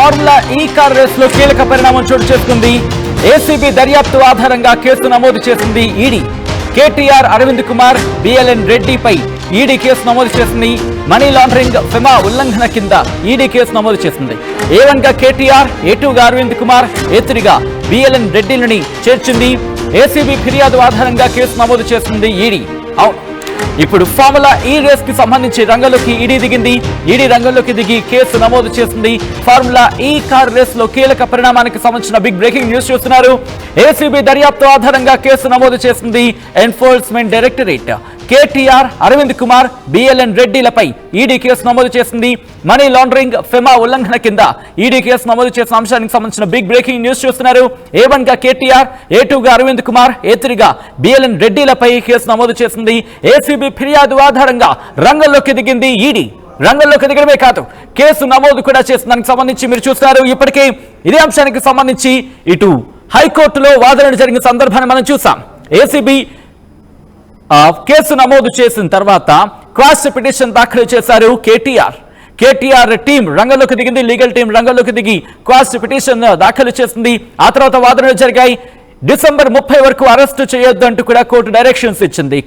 Formula ఈ car రేస్లో కీలక పరిణామం చోటు చేసుకుంది. ఏసీబీ దర్యాప్తు ఆధారంగా కేసు నమోదు చేసింది ED. KTR Arvind Kumar BLN రెడ్డిపై ఈడీ కేసు నమోదు చేసింది. మనీ లాండరింగ్ ఫిమా ఉల్లంఘన కింద ఈడీ కేసు నమోదు చేసింది. ఏ వన్గా కేటీఆర్ ఏ గా అరవింద్ కుమార్ ఏ త్రీగా బిఎల్ఎన్ రెడ్డిలని చేర్చింది. ఏసీబీ ఫిర్యాదు ఆధారంగా కేసు నమోదు చేసింది ఈడీ. అవును ఇప్పుడు ఫార్ములా e ఈ రేస్కి సంబంధించి రంగంలోకి ఈడీ దిగింది. ఈడీ రంగంలోకి దిగి కేసు నమోదు చేసింది ఫార్ములా ఈ కార్ రేస్లో కీలక పరిణామానికి సంబంధించిన బిగ్ బ్రేకింగ్ న్యూస్ చూస్తున్నారు. ఏసీబీ దర్యాప్తు ఆధారంగా కేసు నమోదు చేసింది enforcement directorate KTR Arvind Kumar BLN రెడ్డిలపై ED కేసు నమోదు చేసింది మనీ లాండరింగ్ ఫెమా ఉల్లంఘన కింద ఈడీ కేసు నమోదు చేసిన అంశానికి సంబంధించిన బిగ్ బ్రేకింగ్ న్యూస్ చూస్తున్నారు. ఏ వన్గా కేటీఆర్ ఏ టూ గా అరవింద్ కుమార్ ఏ త్రీగా బిఎల్ఎన్ రెడ్డిలపై కేసు నమోదు చేసింది ఏసీబీ ఫిర్యాదు ఆధారంగా రంగంలోకి దిగింది ఈడీ. రంగంలోకి దిగడమే కాదు కేసు నమోదు కూడా చేసిన దానికి సంబంధించి మీరు చూస్తారు ఇప్పటికే ఇదే అంశానికి సంబంధించి ఇటు హైకోర్టులో వాదనలు జరిగిన సందర్భాన్ని మనం చూసాం. ఏసీబీ కేసు నమోదు చేసిన తర్వాత క్వాష్ పిటిషన్ దాఖలు చేశారు కేటీఆర్. కేటీఆర్ టీం రంగంలోకి దిగింది లీగల్ టీం రంగంలోకి దిగి క్వాష్ పిటిషన్ దాఖలు చేసింది. ఆ తర్వాత వాదనలు జరిగాయి. డిసెంబర్ ముప్పై వరకు అరెస్టు చేయొద్దు అంటూ కూడా కోర్టు డైరెక్షన్స్ ఇచ్చింది.